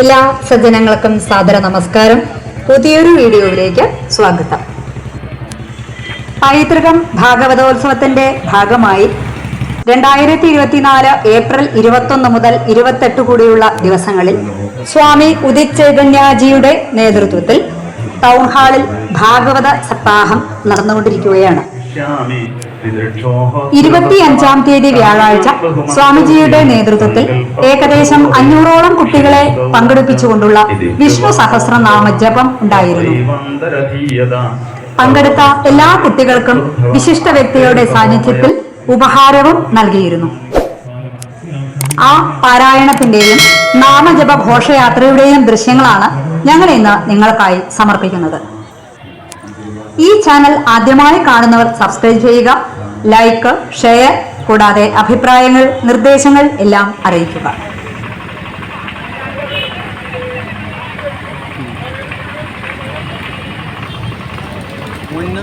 എല്ലാ സജ്ജനങ്ങൾക്കും സാദര നമസ്കാരം. പുതിയൊരു വീഡിയോയിലേക്ക് സ്വാഗതം. പൈതൃകം ഭാഗവതോത്സവത്തിന്റെ ഭാഗമായി രണ്ടായിരത്തി ഇരുപത്തിനാല് ഏപ്രിൽ ഇരുപത്തൊന്ന് മുതൽ ഇരുപത്തെട്ട് കൂടിയുള്ള ദിവസങ്ങളിൽ സ്വാമി ഉദിത് ചൈതന്യാജിയുടെ നേതൃത്വത്തിൽ ടൗൺ ഹാളിൽ ഭാഗവത സപ്താഹം നടന്നുകൊണ്ടിരിക്കുകയാണ്. ഇരുപത്തിയഞ്ചാം തീയതി വ്യാഴാഴ്ച സ്വാമിജിയുടെ നേതൃത്വത്തിൽ ഏകദേശം അഞ്ഞൂറോളം കുട്ടികളെ പങ്കെടുപ്പിച്ചുകൊണ്ടുള്ള വിഷ്ണു സഹസ്രനാമ ജപം ഉണ്ടായിരുന്നു. പങ്കെടുത്ത എല്ലാ കുട്ടികൾക്കും വിശിഷ്ട വ്യക്തിയുടെ സാന്നിധ്യത്തിൽ ഉപഹാരവും നൽകിയിരുന്നു. ആ പാരായണത്തിന്റെയും നാമജപ ഘോഷയാത്രയുടെയും ദൃശ്യങ്ങളാണ് ഞങ്ങൾ ഇന്ന് നിങ്ങൾക്കായി സമർപ്പിക്കുന്നത്. ഈ ചാനൽ ആദ്യമായി കാണുന്നവർ സബ്സ്ക്രൈബ് ചെയ്യുക ലൈക്ക് ഷെയർ കൂടാതെ അഭിപ്രായങ്ങൾ നിർദ്ദേശങ്ങൾ എല്ലാം അറിയിക്കുക. മുന്നേ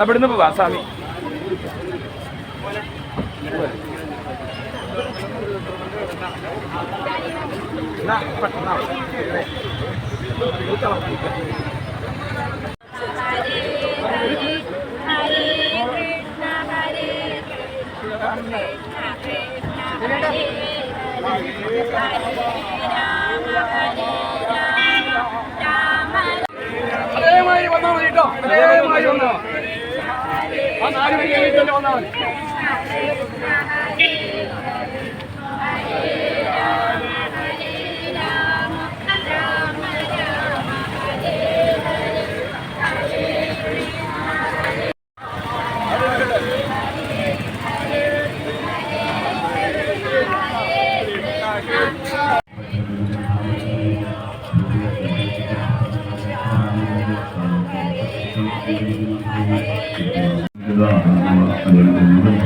എന്നാ ഇവിടുന്ന് പോവാ സ്വാമി. അതേമാതിരി വന്നാൽ മതി കേട്ടോ അതേമാതിരി വന്നോ. కృష్ణ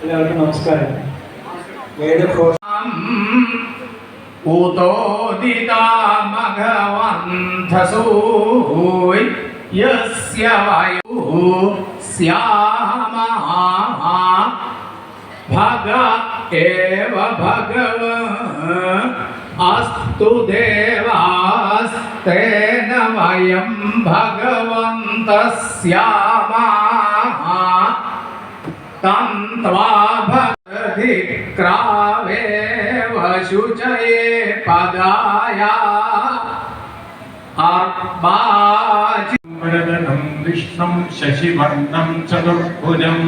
എല്ലാവർക്കും നമസ്കാരം വേദഘോഷ ഉതോദിതാ മഘവന്ധസൂയ് യസ്യ വയോ സ്യാമ ഭഗ ഏവ ഭഗവ അസ്തു ദേവാസ്തേന വയം तं त्वाभधिक्रावेव शुचये पदाया अर्बाचिमृदनं विष्णं शशिवर्णं चतुर्भुजं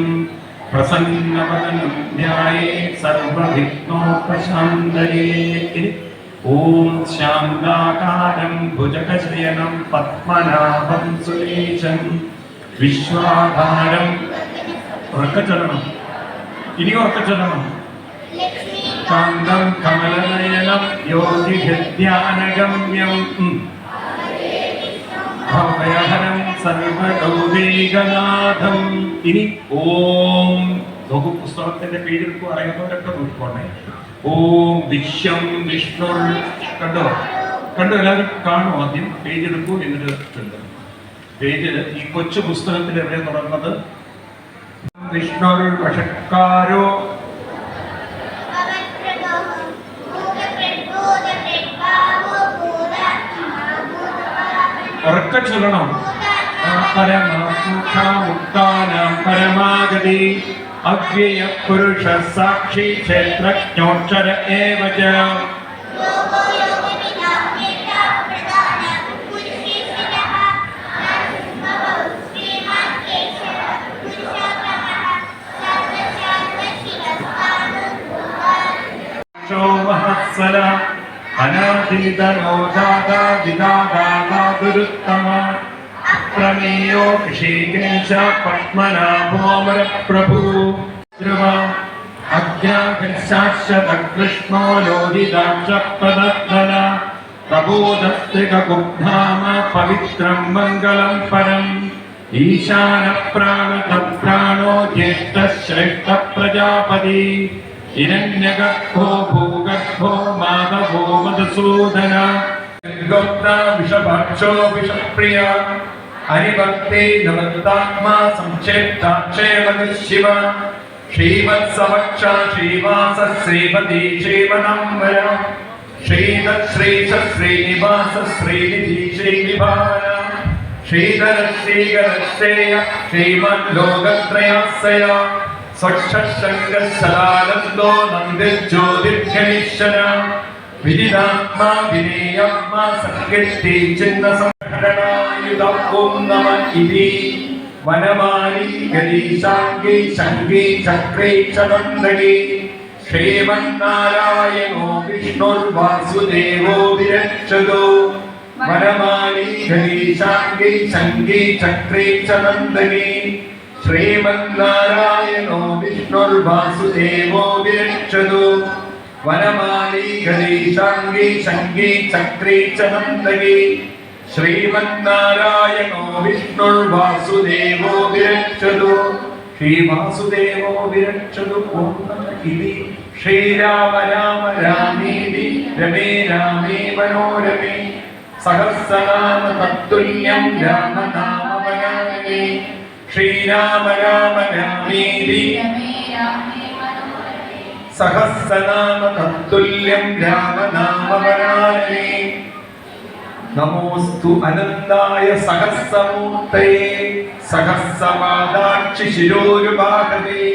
प्रसन्नवदनं न्याये सर्वविघ्नोपशान्तये ॐ शान्ताकारं भुजगशयनं पद्मनाभं सुरेशं विश्वाधारं ഉറക്കച്ചരണം ഇനി ഉറക്കച്ചൊല്ലണം. ശാന്തം കമലനയനം യോജിഹൃദ്യാനഗമ്യം ഉം. ഭവയഹരം സർവഗൗരീകനാഥം. ഇനി ഓം നോക്കൂ പുസ്തകത്തിന്റെ പേരെടുക്കും അറിയാവുന്നവരൊക്കെ നോക്കിക്കോണേ ഓം വിശ്വം വിഷ്ണു കണ്ടോ? കണ്ടോ? എല്ലാവരും കാണും ആദ്യം. പേജെടുക്കൂ എന്നിട്ട് പേജിൽ പേജ് ഈ കൊച്ചു പുസ്തകത്തിൽ എവിടെ തുടങ്ങുന്നത്? വിഷ്ണു വഷക്കാരോ? ഉറക്ക ചൊല്ലണം. പരമാഗതി. അവ്യയ പുരുഷ സാക്ഷി ക്ഷേത്രജ്ഞോക്ഷര వాత్సల అనాతీత నోదాదాదిదాదాదురుత్తమ అప్రమేయో క్షీకేశ పద్మనాభోమర ప్రభు ధ్రువ అజ్ఞాకర్షాశ్చత కృష్ణో లోదిదాక్ష ప్రదత్తన ప్రబోధస్త్రికగుబ్ధామ పవిత్రం మంగళం పరం. ఈశాన ప్రాణ ప్రాణో జ్యేష్ఠ శ్రేష్ఠ ప్రజాపతి హిరణ్యగర్భో భూ మధుసూదన విషభక్షో విషప్రియా హరిభక్తే నవత్తాత్మా సంక్షేప్తాక్షేమతి శివ శ్రీవత్సవక్ష శ్రీవాస శ్రీపతి శ్రీవనంబయ శ్రీదశ్రీష శ్రీనివాస శ్రీనిధి శ్రీనిభార శ్రీధర శ్రీగరశ్రేయ శ్రీమల్లోకత్రయాశ్రయ स्वक्षशङ्कः सदानन्दो नन्दिर्ज्योतिर्घनिश्चन విదినాత్మ వినేయమ్మ సంగతి చిన్న సంఘటనాయుధం ఓం నమ ఇది. వనమాని గణేశాంగే శంగే చక్రే చనందగే శ్రీమన్నారాయణో విష్ణుర్వాసుదేవో విరక్షదో వనమాని గణేశాంగే శంగే చక్రే చనందగే శ్రీమన్నారాయణో విష్ణుర్వాసుదేవో విరక్షదో വനമാലി ഗരീശാംഗി ശംഗി ചക്രേ ചനന്ദനി ശ്രീമന്നാരായണോ വിരക്ഷതു ശ്രീവാസുദേവോ വിരക്ഷതു ഓം നമഃ ഇതി ശ്രീരാമ രാമ രാമേതി രമേ രാമേ മനോരമേ സഹസ്രനാമ തത്തുല്യം രാമനാമ ശ്രീരാമ രാമ രാമേതി സഹസ്രനാമ തത്തുല്യം രാമനാമവനാമേ നമോസ്തു അനന്തായ സഹസ്രമൂർത്തയേ സഹസ്രപാദാക്ഷി ശിരോരുഭാഗവേ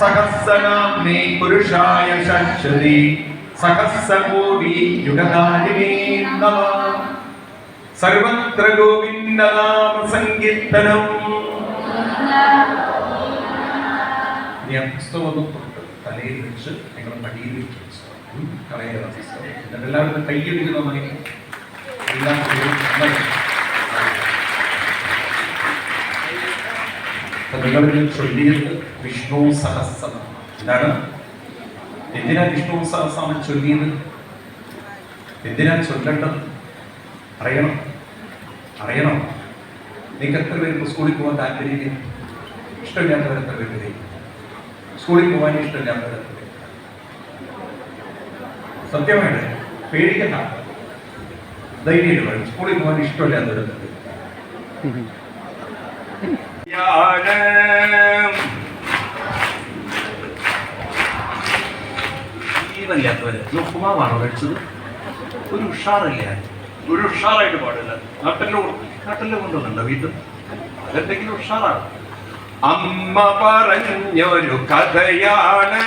സഹസ്രനാമ്നേ പുരുഷായ ശശ്വതി സഹസ്രകോടി യുഗധാരിണേ നമ. സർവത്ര ഗോവിന്ദനാമ സങ്കീർത്തനം ഞാൻ പുസ്തകം തലയിൽ വെച്ച് നിങ്ങളുടെ മടിയിൽ വെക്കും കളയുക എന്നിട്ട് എല്ലാവരും കൈയടിക്കുന്ന മണി എല്ലാം നിങ്ങളിങ്ങനെ ചൊല്ലിയത് വിഷ്ണു എന്താണ്? എന്തിനാ വിഷ്ണു സഹസ്രനാമം ചൊല്ലിയത്? എന്തിനാ ചൊല്ലേണ്ടത്? അറിയണം. അറിയണം. നിങ്ങൾക്ക് എത്ര പേർക്ക് സ്കൂളിൽ പോകാൻ താല്പര്യം? ഇഷ്ടമില്ലാത്തവർ എത്ര പേര് സ്കൂളിൽ പോകാൻ ഇഷ്ടമില്ലാത്ത സത്യമായിട്ട് പേടിക്കണ്ട. ധൈര്യം സ്കൂളിൽ പോകാൻ പേര് ജീവനില്ലാത്തവര് കഴിച്ചത്? ഒരു ഉഷാറില്ല? ഒരു ഉഷാറായിട്ട് പാടില്ല. നാട്ടിലെ നാട്ടിലെ കൊണ്ടുവന്നുണ്ടോ വീട്ടിൽ? അതെന്തെങ്കിലും ഉഷാറാണ്. അമ്മ പറഞ്ഞൊരു കഥയാണ്.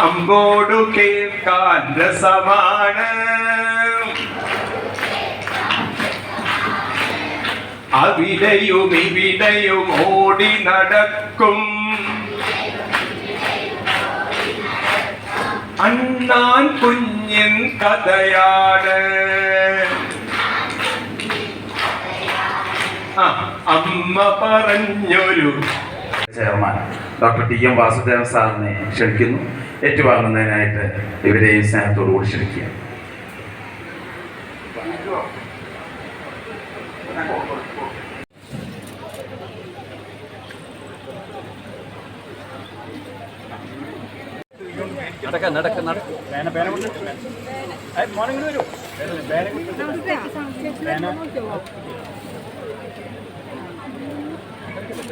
അമ്പോടു കേൾക്കാൻ രസമാണ്. അവിടെയും ഇവിടെയും ഓടി നടക്കും. അണ്ണാൻ കുഞ്ഞൻ കഥയാണ്. അമ്മ പറഞ്ഞൊരു chairman. Doctor T M Vasudevan സാറിനെ ക്ഷണിക്കുന്നു. ഏറ്റുവാങ്ങുന്നതിനായിട്ട് ഇവരെയും സ്നേഹത്തോടുകൂടി ക്ഷണിക്കുക എവിടെ